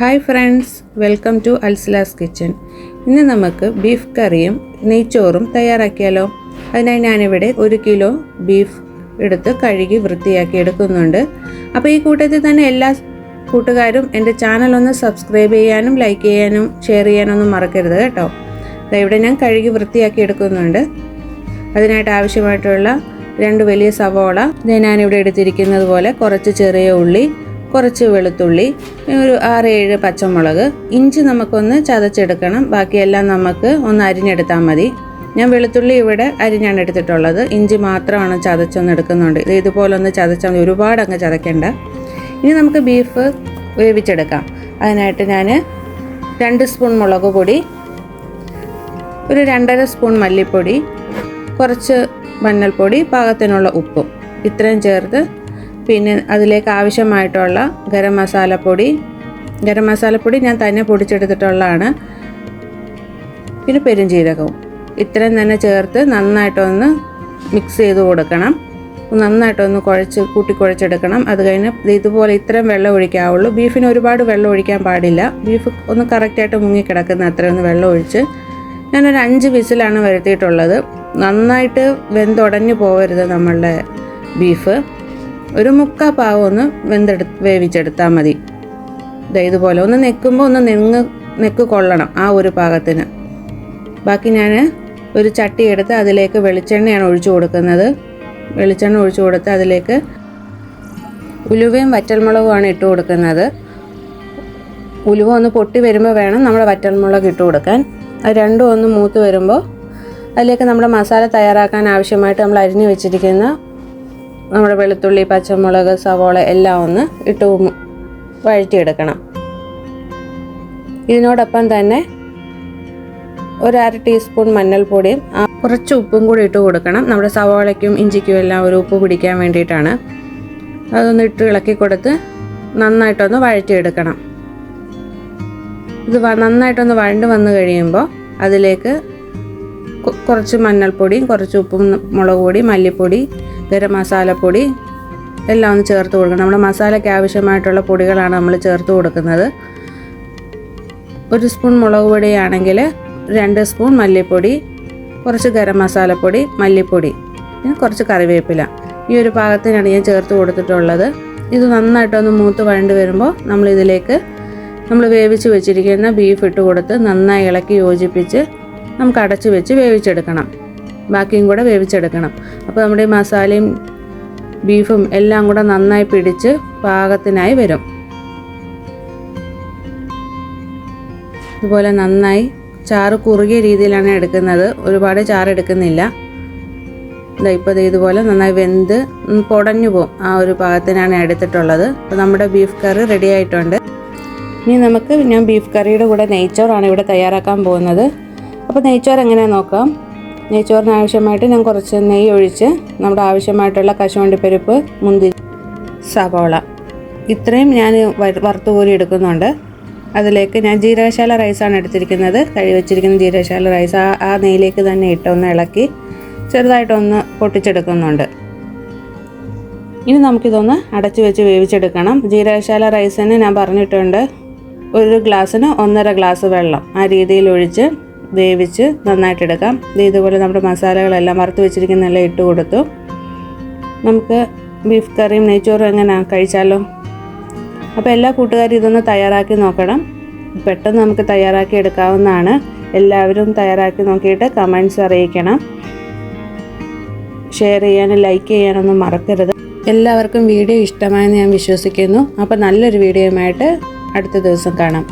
Hi friends welcome to Alsala's kitchen ഇന്ന് നമുക്ക് beef കറിയും നെയ്ച്ചോറും തയ്യാറാക്കിയാലോ? അതിനായി ഞാനിവിടെ ഒരു കിലോ ബീഫ് എടുത്ത് കഴുകി വൃത്തിയാക്കി എടുക്കുന്നുണ്ട്. അപ്പോൾ ഈ കൂട്ടത്തിൽ തന്നെ എല്ലാ കൂട്ടുകാരും എന്റെ ചാനൽ ഒന്ന് സബ്സ്ക്രൈബ് ചെയ്യാനും ലൈക്ക് ചെയ്യാനും ഷെയർ ചെയ്യാനും ഒന്നും മറക്കരുത് കേട്ടോ. ഇവിടെ ഞാൻ കഴുകി വൃത്തിയാക്കി എടുക്കുന്നുണ്ട്. അതിനായിട്ട് ആവശ്യമായിട്ടുള്ള രണ്ട് വലിയ സവോള. ഞാനിവിടെ എടുത്തിരിക്കുന്നത് പോലെ കുറച്ച് ചെറിയ ഉള്ളി കുറച്ച് വെളുത്തുള്ളി ഒരു ആറ് ഏഴ് പച്ചമുളക്. ഇഞ്ചി നമുക്കൊന്ന് ചതച്ചെടുക്കണം. ബാക്കിയെല്ലാം നമുക്ക് ഒന്ന് അരിഞ്ഞെടുത്താൽ മതി. ഞാൻ വെളുത്തുള്ളി ഇവിടെ അരിഞ്ഞാണ് എടുത്തിട്ടുള്ളത്. ഇഞ്ചി മാത്രമാണ് ചതച്ചൊന്ന് എടുക്കുന്നുണ്ട്. ഇത് ഇതുപോലെ ഒന്ന് ചതച്ചാൽ ഒരുപാട് അങ്ങ് ചതയ്ക്കേണ്ട. ഇനി നമുക്ക് ബീഫ് വേവിച്ചെടുക്കാം. അതിനായിട്ട് ഞാൻ രണ്ട് സ്പൂൺ മുളക് പൊടി ഒരു രണ്ടര സ്പൂൺ മല്ലിപ്പൊടി കുറച്ച് മഞ്ഞൾപ്പൊടി പാകത്തിനുള്ള ഉപ്പും. ഇത്രയും ചേർത്ത് പിന്നെ അതിലേക്ക് ആവശ്യമായിട്ടുള്ള ഗരം മസാലപ്പൊടി ഗരം മസാലപ്പൊടി ഞാൻ തന്നെ പൊടിച്ചെടുത്തിട്ടുള്ളതാണ്. പിന്നെ പെരുംജീരകവും. ഇത്രയും തന്നെ ചേർത്ത് നന്നായിട്ടൊന്ന് മിക്സ് ചെയ്ത് കൊടുക്കണം. നന്നായിട്ടൊന്ന് കുഴച്ച് കൂട്ടി കുഴച്ചെടുക്കണം. അത് കഴിഞ്ഞ് ഇതുപോലെ ഇത്രയും വെള്ളം ഒഴിക്കാവുള്ളൂ. ബീഫിന് ഒരുപാട് വെള്ളം ഒഴിക്കാൻ പാടില്ല. ബീഫ് ഒന്ന് കറക്റ്റായിട്ട് മുങ്ങിക്കിടക്കുന്ന അത്രയൊന്ന് വെള്ളം ഒഴിച്ച് ഞാനൊരു അഞ്ച് വിസിലാണ് വരുത്തിയിട്ടുള്ളത്. നന്നായിട്ട് വെന്തുടഞ്ഞു പോകരുത് നമ്മളുടെ ബീഫ്. ഒരു മുക്കാ പാവം ഒന്ന് വെന്തെടു വേവിച്ചെടുത്താൽ മതി. ഇതുപോലെ ഒന്ന് നെക്കുമ്പോൾ ഒന്ന് നെങ്ങ് നെക്ക് കൊള്ളണം ആ ഒരു പാകത്തിന്. ബാക്കി ഞാൻ ഒരു ചട്ടി എടുത്ത് അതിലേക്ക് വെളിച്ചെണ്ണയാണ് ഒഴിച്ചു കൊടുക്കുന്നത്. വെളിച്ചെണ്ണ ഒഴിച്ചു കൊടുത്ത് അതിലേക്ക് ഉലുവയും വറ്റൽമുളകുമാണ് ഇട്ട് കൊടുക്കുന്നത്. ഉലുവ ഒന്ന് പൊട്ടി വരുമ്പോൾ വേണം നമ്മൾ വറ്റൽമുളക് ഇട്ട് കൊടുക്കാൻ. അത് രണ്ടും ഒന്ന് മൂത്ത് വരുമ്പോൾ അതിലേക്ക് നമ്മുടെ മസാല തയ്യാറാക്കാൻ ആവശ്യമായിട്ട് നമ്മൾ അരിഞ്ഞു വെച്ചിരിക്കുന്ന നമ്മുടെ വെളുത്തുള്ളി പച്ചമുളക് സവോള എല്ലാം ഒന്ന് ഇട്ട് വഴറ്റിയെടുക്കണം. ഇതിനോടൊപ്പം തന്നെ ഒരു അര ടീസ്പൂൺ മഞ്ഞൾപ്പൊടിയും കുറച്ച് ഉപ്പും കൂടി ഇട്ട് കൊടുക്കണം. നമ്മുടെ സവോളയ്ക്കും ഇഞ്ചിക്കും എല്ലാം ഒരു ഉപ്പ് പിടിക്കാൻ വേണ്ടിയിട്ടാണ്. അതൊന്ന് ഇട്ട് ഇളക്കി കൊടുത്ത് നന്നായിട്ടൊന്ന് വഴറ്റിയെടുക്കണം. ഇത് നന്നായിട്ടൊന്ന് വഴണ്ട് വന്നു കഴിയുമ്പോൾ അതിലേക്ക് കുറച്ച് മഞ്ഞൾപ്പൊടിയും കുറച്ച് ഉപ്പും മുളക് പൊടി മല്ലിപ്പൊടി ഗരം മസാലപ്പൊടി എല്ലാം ഒന്ന് ചേർത്ത് കൊടുക്കണം. നമ്മുടെ മസാലയ്ക്ക് ആവശ്യമായിട്ടുള്ള പൊടികളാണ് നമ്മൾ ചേർത്ത് കൊടുക്കുന്നത്. ഒരു സ്പൂൺ മുളക് പൊടിയാണെങ്കിൽ രണ്ട് സ്പൂൺ മല്ലിപ്പൊടി കുറച്ച് ഗരം മസാലപ്പൊടി മല്ലിപ്പൊടി പിന്നെ കുറച്ച് കറിവേപ്പില. ഈ ഒരു പാകത്തിനാണ് ഞാൻ ചേർത്ത് കൊടുത്തിട്ടുള്ളത്. ഇത് നന്നായിട്ടൊന്ന് മൂത്ത് വഴണ്ട് വരുമ്പോൾ നമ്മളിതിലേക്ക് നമ്മൾ വേവിച്ച് വെച്ചിരിക്കുന്ന ബീഫ് ഇട്ട് കൊടുത്ത് നന്നായി ഇളക്കി യോജിപ്പിച്ച് നമുക്ക് അടച്ചു വെച്ച് വേവിച്ചെടുക്കണം. ബാക്കിയും കൂടെ വേവിച്ചെടുക്കണം. അപ്പോൾ നമ്മുടെ മസാലയും ബീഫും എല്ലാം കൂടെ നന്നായി പിടിച്ച് പാകത്തിനായി വരും. ഇതുപോലെ നന്നായി ചാറ് കുറുകിയ രീതിയിലാണ് എടുക്കുന്നത്. ഒരുപാട് ചാറ് എടുക്കുന്നില്ല. ഇതാ ഇപ്പോൾ ഇതുപോലെ നന്നായി വെന്ത് പൊടഞ്ഞു പോകും ആ ഒരു പാകത്തിനാണ് എടുത്തിട്ടുള്ളത്. അപ്പോൾ നമ്മുടെ ബീഫ് കറി റെഡി ആയിട്ടുണ്ട്. ഇനി നമുക്ക് ഞാൻ ബീഫ് കറിയുടെ കൂടെ നെയ്ച്ചോറാണ് ഇവിടെ തയ്യാറാക്കാൻ പോകുന്നത്. അപ്പോൾ നെയ്ച്ചോറ് എങ്ങനെയാണെന്ന് നോക്കാം. നെയ്ച്ചോറിന് ആവശ്യമായിട്ട് ഞാൻ കുറച്ച് നെയ്യ് ഒഴിച്ച് നമ്മുടെ ആവശ്യമായിട്ടുള്ള കശുവണ്ടിപ്പരിപ്പ് മുന്തിരി സവോള. ഇത്രയും ഞാൻ വറുത്ത് കോരി എടുക്കുന്നുണ്ട്. അതിലേക്ക് ഞാൻ ജീരകശാല റൈസാണ് എടുത്തിരിക്കുന്നത്. കഴുകി വെച്ചിരിക്കുന്ന ജീരകശാല റൈസ് ആ ആ നെയ്യിലേക്ക് തന്നെ ഇട്ടൊന്ന് ഇളക്കി ചെറുതായിട്ടൊന്ന് പൊട്ടിച്ചെടുക്കുന്നുണ്ട്. ഇനി നമുക്കിതൊന്ന് അടച്ചു വെച്ച് വേവിച്ചെടുക്കണം. ജീരകശാല റൈസിന് ഞാൻ പറഞ്ഞിട്ടുണ്ട്. ഒരു ഗ്ലാസ്സിന് ഒന്നര ഗ്ലാസ് വെള്ളം ആ രീതിയിൽ ഒഴിച്ച് വേവിച്ച് നന്നായിട്ടെടുക്കാം. ഇതുപോലെ നമ്മുടെ മസാലകളെല്ലാം വറുത്ത് വെച്ചിരിക്കുന്നതെല്ലാം ഇട്ട് കൊടുത്തു. നമുക്ക് ബീഫ് കറിയും നെയ്ച്ചോറും എങ്ങനെ കഴിച്ചാലോ? അപ്പോൾ എല്ലാ കൂട്ടുകാരും ഇതൊന്ന് തയ്യാറാക്കി നോക്കണം. പെട്ടെന്ന് നമുക്ക് തയ്യാറാക്കി എടുക്കാവുന്നതാണ്. എല്ലാവരും തയ്യാറാക്കി നോക്കിയിട്ട് കമൻസ് അറിയിക്കണം. ഷെയർ ചെയ്യാനും ലൈക്ക് ചെയ്യാനൊന്നും മറക്കരുത്. എല്ലാവർക്കും വീഡിയോ ഇഷ്ടമായെന്ന് ഞാൻ വിശ്വസിക്കുന്നു. അപ്പോൾ നല്ലൊരു വീഡിയോയുമായിട്ട് അടുത്ത ദിവസം കാണാം.